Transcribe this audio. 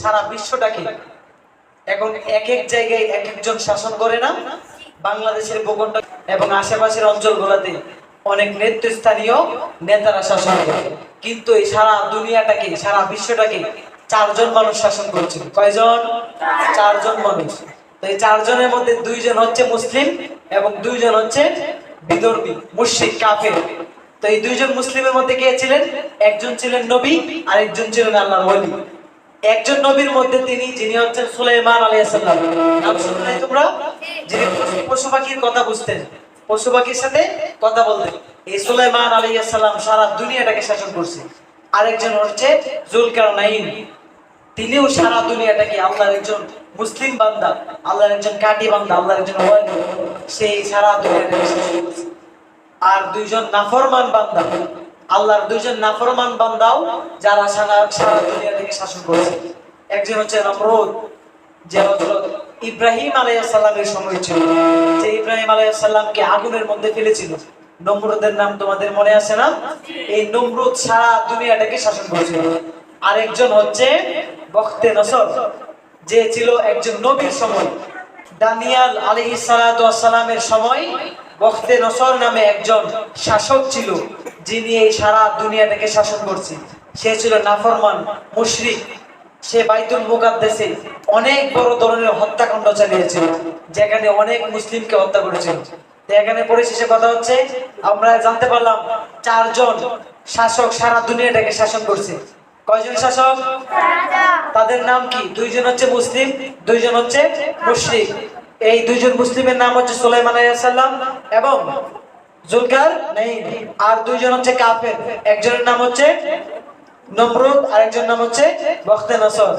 সারা বিশ্বটাকে এখন এক এক জায়গায় এক একজন শাসন করে না, বাংলাদেশের ভূখণ্ড এবং আশেপাশের অঞ্চলগুলোতে অনেক নেতৃস্থানীয় নেতারা শাসন করে। কিন্তু এই সারা দুনিয়াটাকে, সারা বিশ্বটাকে চারজন মানুষ শাসন করছে। কয়জন? চারজন মানুষ। তো এই চারজনের মধ্যে দুইজন হচ্ছে মুসলিম এবং দুইজন হচ্ছে বিদর্মী, মুশরিক, কাফের। তো এই দুইজন মুসলিমের মধ্যে কে ছিলেন? একজন ছিলেন নবী আর একজন ছিলেন আল্লাহর ওলি একজন নবীর মধ্যে তিনি, যিনি হচ্ছেন সুলাইমান আলাইহিস সালাম। নাম শুনে নাই তোমরা? যিনি পশু- পাখির কথা বুঝতেন, পশু পাখির সাথে কথা বলতেন। এই সুলাইমান আলাইহিস সালাম সারা দুনিয়াটাকে শাসন করছে। আরেকজন হচ্ছে জুলকারনাইন। তিনিও সারা দুনিয়াটাকে আল্লাহর একজন মুসলিম বান্দা, আল্লাহর একজন কাটি বান্দা, আল্লাহর একজন সেই সারা দুনিয়াটাকে শাসন করছে। আর দুইজন নাফরমান বান্দা। আল্লাহর দুইজন নাফরমান বান্দাও যারা সারা সারা দুনিয়া থেকে শাসন করেছে। একজন হচ্ছে নমরুদ, যে হযরত ইব্রাহিম আলাইহিস সালামের সময় ছিল। যে ইব্রাহিম আলাইহিস সালামকে আগুনের মধ্যে ফেলেছিল। নমরুদের নাম তোমাদের মনে আছে না? এই নমরুদ সারা দুনিয়াটাকে শাসন করেছিল। আরেকজন হচ্ছে বখতে নসর, যে ছিল একজন নবীর সময়। দানিয়াল সালাতু সালামের সময় বখতে নসর নামে একজন শাসক ছিল যিনি এই সারা দুনিয়াটাকে শাসন করছে। সে ছিল নাফরমান মুশরিক। সে বাইতুল মুকাদ্দাসে অনেক বড় ধরনের হত্যাকাণ্ড চালিয়েছিল যেখানে অনেক মুসলিমকে হত্যা করেছিল। তো এখানে পরিশেষে কথা হচ্ছে আমরা জানতে পারলাম চারজন শাসক সারা দুনিয়াটাকে শাসন করছে। কয়জন শাসক? তাদের নাম কি? দুইজন হচ্ছে মুসলিম দুইজন হচ্ছে মুশরিক। এই দুইজন মুসলিমের নাম হচ্ছে সুলাইমান আলাইহিসসালাম এবং জুলকার, নেই। আর দুইজন হচ্ছে কাফের। একজনের নাম হচ্ছে নমরুদ আর একজনের নাম হচ্ছে বখতে নসর।